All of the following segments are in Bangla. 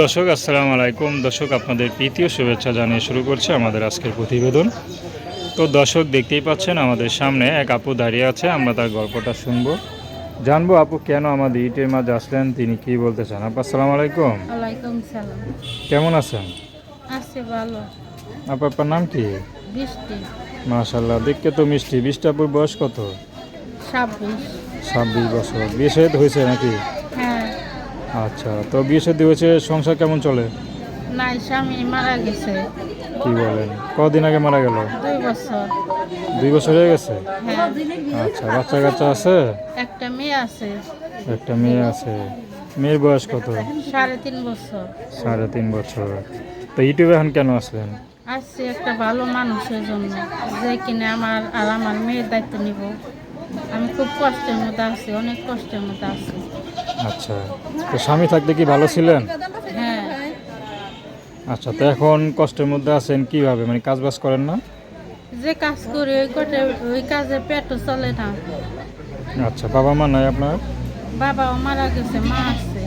দর্শক আসসালামু আলাইকুম। দর্শক আপনাদের প্রীতীয় শুভেচ্ছা জানিয়ে শুরু করছে আমাদের আজকের প্রতিবেদন। তো দর্শক দেখতেই পাচ্ছেন আমাদের সামনে এক আপু দাঁড়িয়ে আছে আমরা তার গল্পটা শুনব। জানব আপু কেন আমাদের ইটের মাঝে আসলেন তিনি কি বলতে চান? আপু আসসালামু আলাইকুম। ওয়ালাইকুম সালাম। কেমন আছেন? আছে ভালো। আপু আপনার নাম কি? বৃষ্টি মাশাল্লাহ দেখতে তো মিষ্টি। বৃষ্টি আপুর বয়স কত? ছাব্বিশ। ছাব্বিশ বছর। বিয়ে হয়েছে নাকি? হ্যাঁ। আচ্ছা তো বিয়ে শাদী হয়েছে সংসার কেমন চলে? নাই স্বামী মারা গেছে। কি বলেন? কদিন আগে মারা গেল? দুই বছর। দুই বছর হয়ে গেছে? হ্যাঁ। আচ্ছা বাচ্চা কাচ্চা আছে? একটা মেয়ে আছে। একটা মেয়ে আছে। মেয়ের বয়স কত? সাড়ে তিন বছর। সাড়ে তিন বছর। তো ইউটিউবে এখন কেন আসলেন? আসছে একটা ভালো মানুষের জন্য। যে কিনে আমার আর আমার মেয়ের দায়িত্ব নিব। আমি খুব কষ্টের মধ্যে আছি অনেক কষ্টের মধ্যে আছি। আচ্ছা তো স্বামী থাকতে কি ভালো ছিলেন? হ্যাঁ। আচ্ছা তো এখন কষ্টের মধ্যে আছেন কীভাবে? মানে কাজ বাজ করেন না? যে কাজ করি ওই কটে ওই কাজে পেটও চলে না। আচ্ছা বাবা মা নাই আপনার? বাবাও মারা গেছে মা আছে।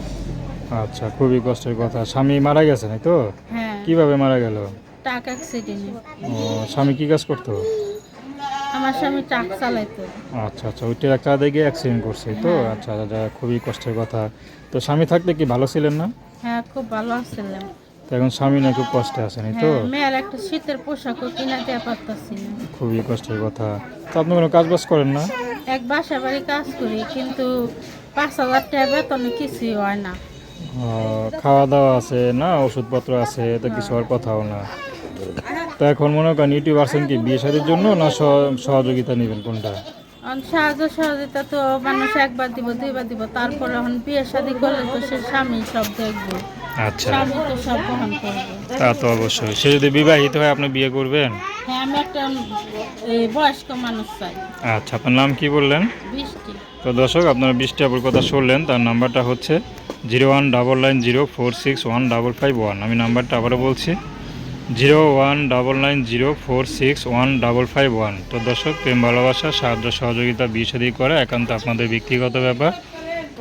আচ্ছা খুবই কষ্টের কথা। স্বামী মারা গেছে নাকি তো? হ্যাঁ। কীভাবে মারা গেল? টাক অ্যাক্সিডেন্টে। ও স্বামী কি কাজ করতো? আমার স্বামী ট্রাক চালাইতো। আচ্ছা আচ্ছা ওই ট্রাকটা দেখে অ্যাক্সিডেন্ট করছে তো? আচ্ছা আচ্ছা খুবই কষ্টের কথা। তো স্বামী থাকলে কি ভালো ছিলেন না? হ্যাঁ খুব ভালো তো এখন স্বামী না খুব কষ্টে আছেন তো? হ্যাঁ মেয়ের একটা শীতের পোশাকও কিনা দেওয়া পারতাছি না। খুবই কষ্টের কথা। তো আপনি কোনো কাজ বাজ করেন না? এক বাসা বাড়ি কাজ করি কিন্তু পাঁচ হাজার টাকা বেতনে কিছুই হয় না। খাওয়া দাওয়া আছে না? ওষুধপত্র আছে? তো কিছু আর কথাও না। তো এখন মনে করেন ইউটিউব আসেন কি বিয়ে শাদির জন্য না সহ- সহযোগিতা নেবেন কোনটা? সাহায্য সহযোগিতা তো মানুষ একবার দিব দুইবার দিব তারপরে এখন বিয়ে শাদি করলে তো সে স্বামী সব দেখবে। আচ্ছা। স্বামী তো সব বহন করবে। তা তো অবশ্যই। সে যদি বিবাহিত হয় আপনি বিয়ে করবেন? হ্যাঁ আমি একটা বয়স্ক মানুষ চাই। আচ্ছা আপনার নাম কি বললেন? বৃষ্টি। তো দর্শক আপনারা বৃষ্টি আপুর কথা শুনলেন তার নাম্বারটা হচ্ছে zero one double nine zero four six one double five one. আমি নাম্বারটা আবারও বলছি। Zero one double nine zero four six one double five one. তো দর্শক, প্রেম, ভালোবাসা, সাহায্য, সহযোগিতা, বিষদি করা একান্ত আপনাদের ব্যক্তিগত ব্যাপার।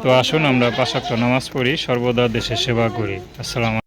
তো আসুন আমরা পাশাক্ত নামাজ পড়ি, সর্বদা দেশের সেবা করি। আসসালাম